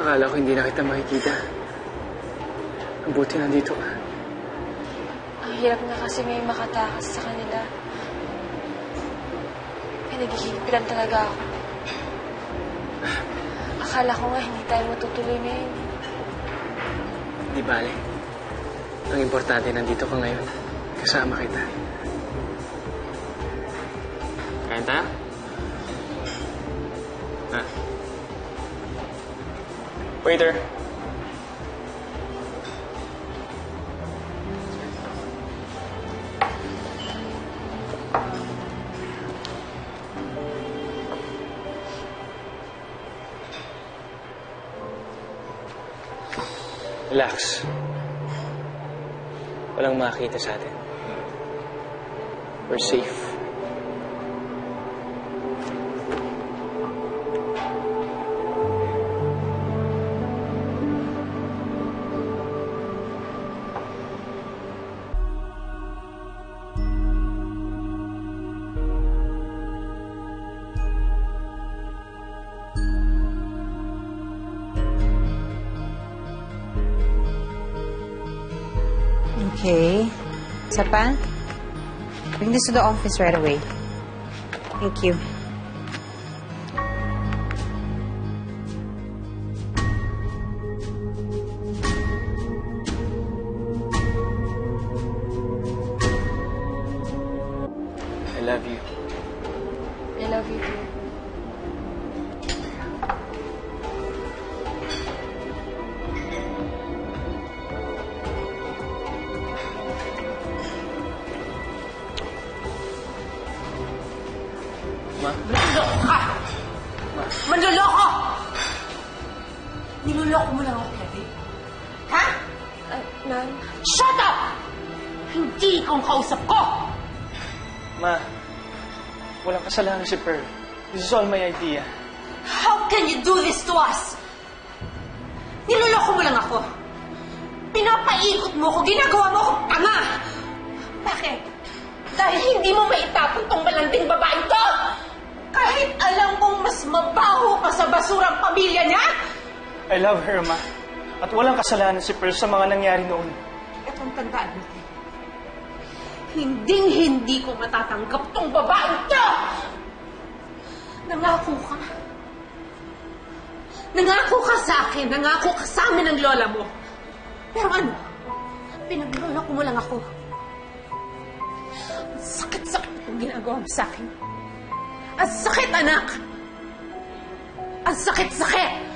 Akala ko hindi na kita makikita. Ang buti nandito ka. Ang hirap nga kasi may makatakas sa kanila. Pinaghihigpitan talaga ako. Akala ko nga hindi tayo matutuloy ngayon. Di bale. Ang importante nandito ka ngayon. Kasama kita. Kain tayo? Waiter. Relax. Walang makakita sa atin. We're safe. Okay. Isa pa? Bring this to the office right away. Thank you. I love you. I love you too. Ma? Manloloko ka! Manloloko! Niloloko mo lang ako, Kevin. Ha? Ah, ma'am, Shut up! Hindi ikaw ang kausap ko! Ma, walang kasalanan si Pearl. This is all my idea. How can you do this to us? Niloloko mo lang ako. Pinapaikot mo ko, ginagawa mo akong tanga! Bakit? Dahil hindi mo maitapon tong malanding babaeng to! Kahit alam kong mas mabaho ka sa basurang pamilya niya! I love her, Ma. At walang kasalanan si Pearl sa mga nangyari noon. Itong tandaan mo. Hinding-hindi ko matatanggap tong babaeng to! Nangako ka. Nangako ka sa akin. Nangako ka sa amin ng lola mo. Pero ano? Pinaglolo ko mo lang ako. Ang sakit-sakit itong ginagawa mo sa akin. Ang sakit, anak! Ang sakit-sakit!